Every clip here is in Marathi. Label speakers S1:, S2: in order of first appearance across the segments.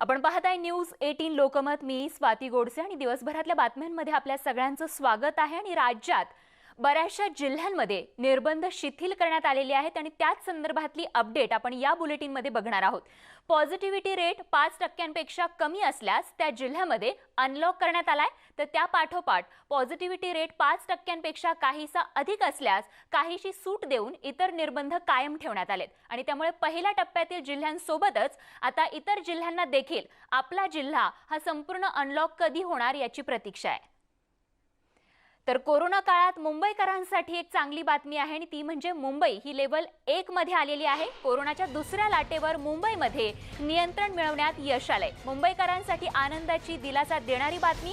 S1: आपण पाहताय न्यूज एटीन लोकमत मी स्वाती गोडसे आणि दिवसभरातल्या बातम्यांमध्ये आपल्या सगळ्यांचं स्वागत आहे आणि राज्यात बऱ्याचशा जिल्ह्यांमध्ये निर्बंध शिथिल करण्यात आलेले आहेत आणि त्याच संदर्भातली अपडेट आपण या बुलेटिनमध्ये बघणार आहोत. पॉझिटिव्हिटी रेट पाच टक्क्यांपेक्षा कमी असल्यास त्या जिल्ह्यामध्ये अनलॉक करण्यात आलाय. तर त्या पाठोपाठ पॉझिटिव्हिटी रेट पाच टक्क्यांपेक्षा काहीसा अधिक असल्यास काहीशी सूट देऊन इतर निर्बंध कायम ठेवण्यात आलेत. आणि त्यामुळे पहिल्या टप्प्यातील जिल्ह्यांसोबतच आता इतर जिल्ह्यांना देखील आपला जिल्हा हा संपूर्ण अनलॉक कधी होणार याची प्रतीक्षा आहे. तर कोरोना काळात मुंबईकरांसाठी एक चांगली बातमी आहे आणि ती म्हणजे मुंबई ही लेवल एक मध्ये आलेली आहे. कोरोनाच्या दुसऱ्या लाटेवर मुंबईमध्ये नियंत्रण मिळवण्यात यश आलंय. मुंबईकरांसाठी आनंदाची दिलासा देणारी बातमी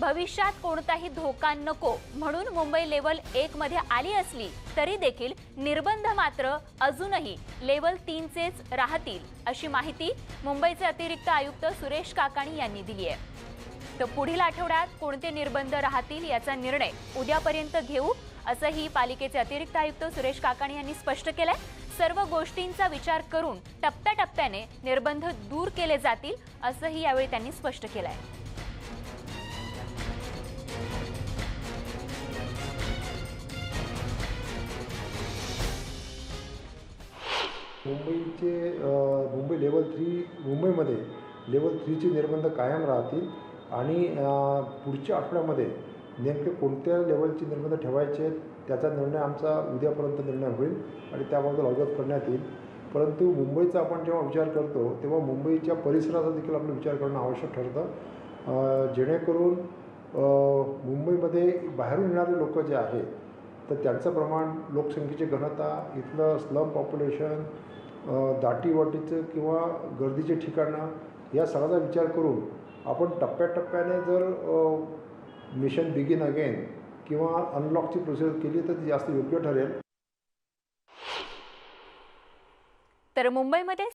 S1: भविष्यात कोणताही धोका नको म्हणून मुंबई लेवल एक मध्ये आली असली तरी देखील निर्बंध मात्र अजूनही लेवल तीनचेच राहतील अशी माहिती मुंबईचे अतिरिक्त आयुक्त सुरेश काकाणी यांनी दिली आहे. तर पुढील आठवड्यात कोणते निर्बंध राहतील याचा निर्णय उद्यापर्यंत घेऊ असंही पालिकेचे अतिरिक्त आयुक्त सुरेश काकाणी यांनी स्पष्ट केलंय. सर्व गोष्टींचा विचार करून टप्प्याटप्प्याने निर्बंध दूर केले जातील असंही यावेळी त्यांनी स्पष्ट केलंय.
S2: मुंबईचे मुंबई लेवल थ्री मुंबईमध्ये लेवल थ्रीचे निर्बंध कायम राहतील. आणि पुढच्या आठवड्यामध्ये नेमके कोणत्या लेवलचे निर्बंध ठेवायचे आहेत त्याचा निर्णय आमचा उद्यापर्यंत निर्णय होईल आणि त्याबद्दल अवगत करण्यात येईल. परंतु मुंबईचा आपण जेव्हा विचार करतो तेव्हा मुंबईच्या परिसराचा देखील आपण विचार करणं आवश्यक ठरतं. जेणेकरून मुंबईमध्ये बाहेरून येणारे लोक जे आहेत तर त्यांचं प्रमाण लोकसंख्येची घनता इथलं स्लम पॉप्युलेशन दाटीवाटीचं किंवा गर्दीचे ठिकाणं या सगळ्याचा विचार करून आपण टप्प्याटप्प्याने जर मिशन बिगिन अगेन किंवा अनलॉकची प्रोसेस केली तर ती जास्त योग्य ठरेल.
S1: तर मुंबईमध्ये